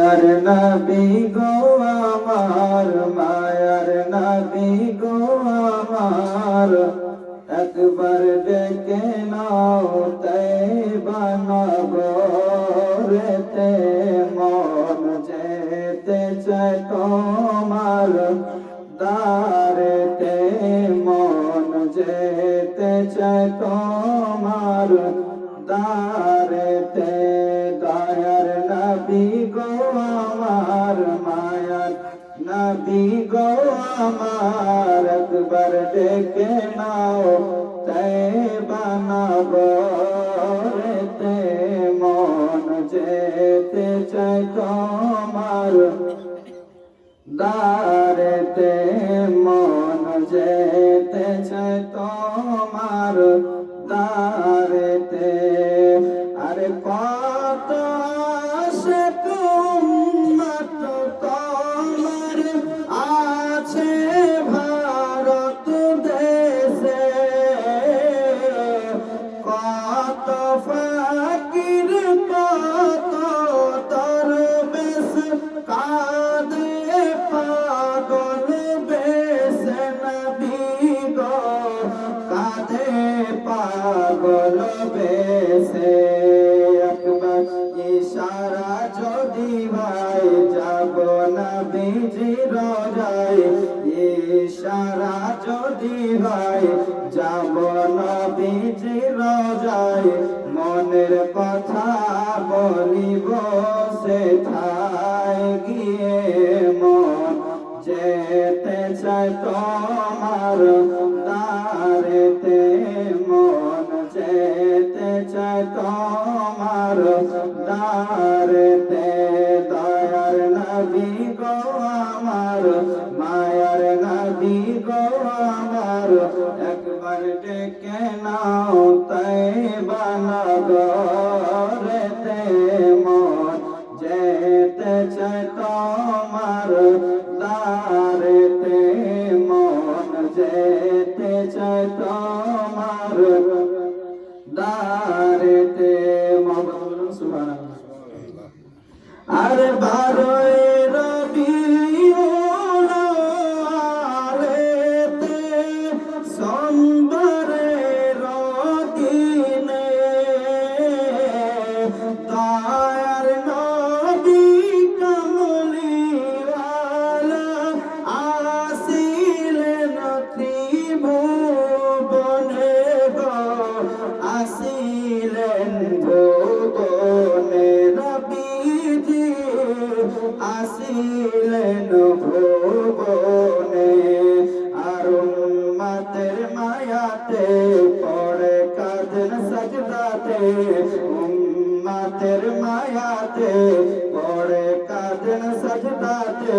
আর নবী গো আমার, মায়ার নবী গো আমার। একবার ডেকে নাও তাই বানগরেতে মন যেতে চায় তোমার দারেতে মন যেতে চায় তোমার দারেতে ডেকে নাও, তাই বানাব রেতে। মন যেতে চাই তোমার দারেতে মন যেতে চাই তোমার দারেতে বেশে একবার ইশারা যদি ভাই যাব না বিজি রোজাই ইশারা যদি ভাই যাব না বিজি রোজাই মনের কথা বলিব সে ঠাই গিয়ে মন। যেতে চায় তোমার দারেতে দয়ার নবী গো আমার, মায়ার নবী গো আমার। একবার ডেকে নাও তাই বানাগো রেতে মন, যেতে চায় তোমার দারেতে মন, যেতে চায় তোমার আর বারোই সাজদাতে উম্মতের মায়াতে, পড়ে কাঁদেন সাজদাতে।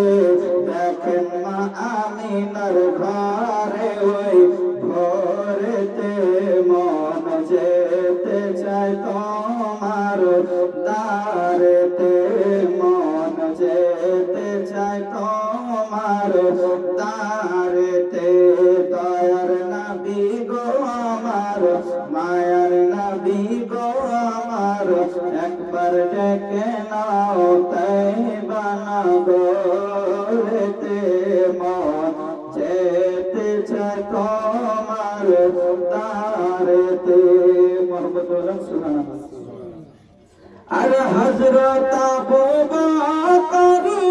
দেখেন মা আমিনার ঘরে ওই ভোরেতে মন যেতে চায় তোমার দারেতে মন যেতে চায় তোমার দারেতে দয়ার নবী গো আমার। একবার ডেকে নাও তাই বানাবো রেতে মন যেতে চায় তোমার দারেতে মোহাম্মদ বললাম সুবহানাল্লাহ আর হজরত আবু বকর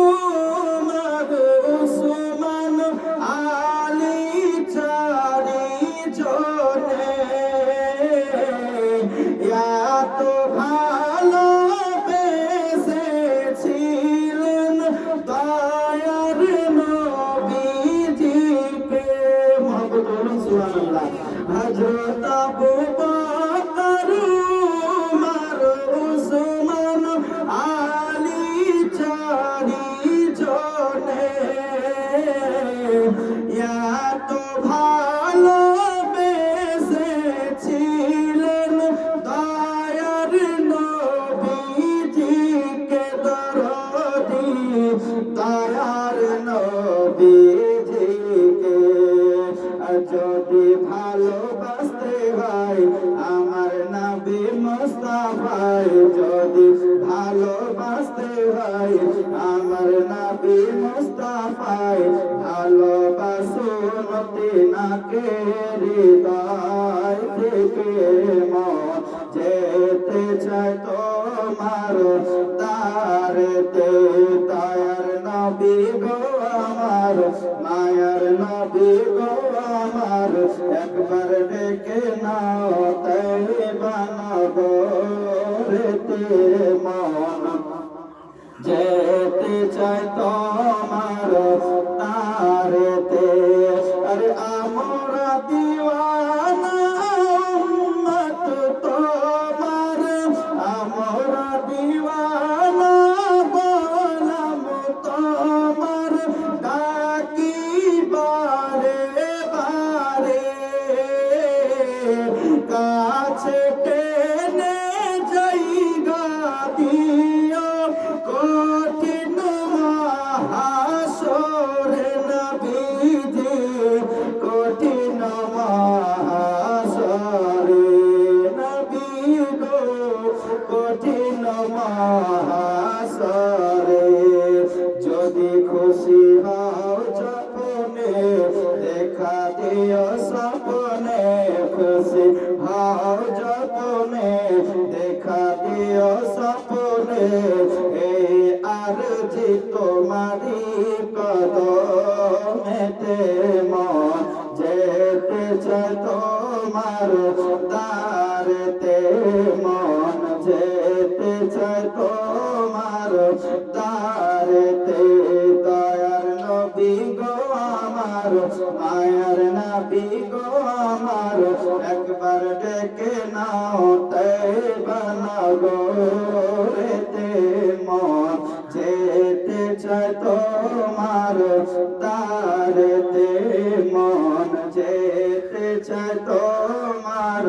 হয় যদি ভালোবাসতে হয়, আমার নাবি মুস্তাফায় ভালোবাসো নতে না কে থেকে মন যেতে চাই তোমার তারেতে। তায়ার নবী গো আমার, মায়ার নবী গো আমার, একবার ডেকে নাও তাই রেতে মন যেতে চাই তোমার হও যপনে দেখা দিও সপনে খুশি। হও যপনে দেখা দিও সপনে এই আরজি তোমারি কদমেতে মন যেতে চায় তোমার তারতে মন যেতে চায় তোমার তারতে বানাগো রেতে মন যেতে চায় তোমার তারেতে মন যেতে চায় তোমার।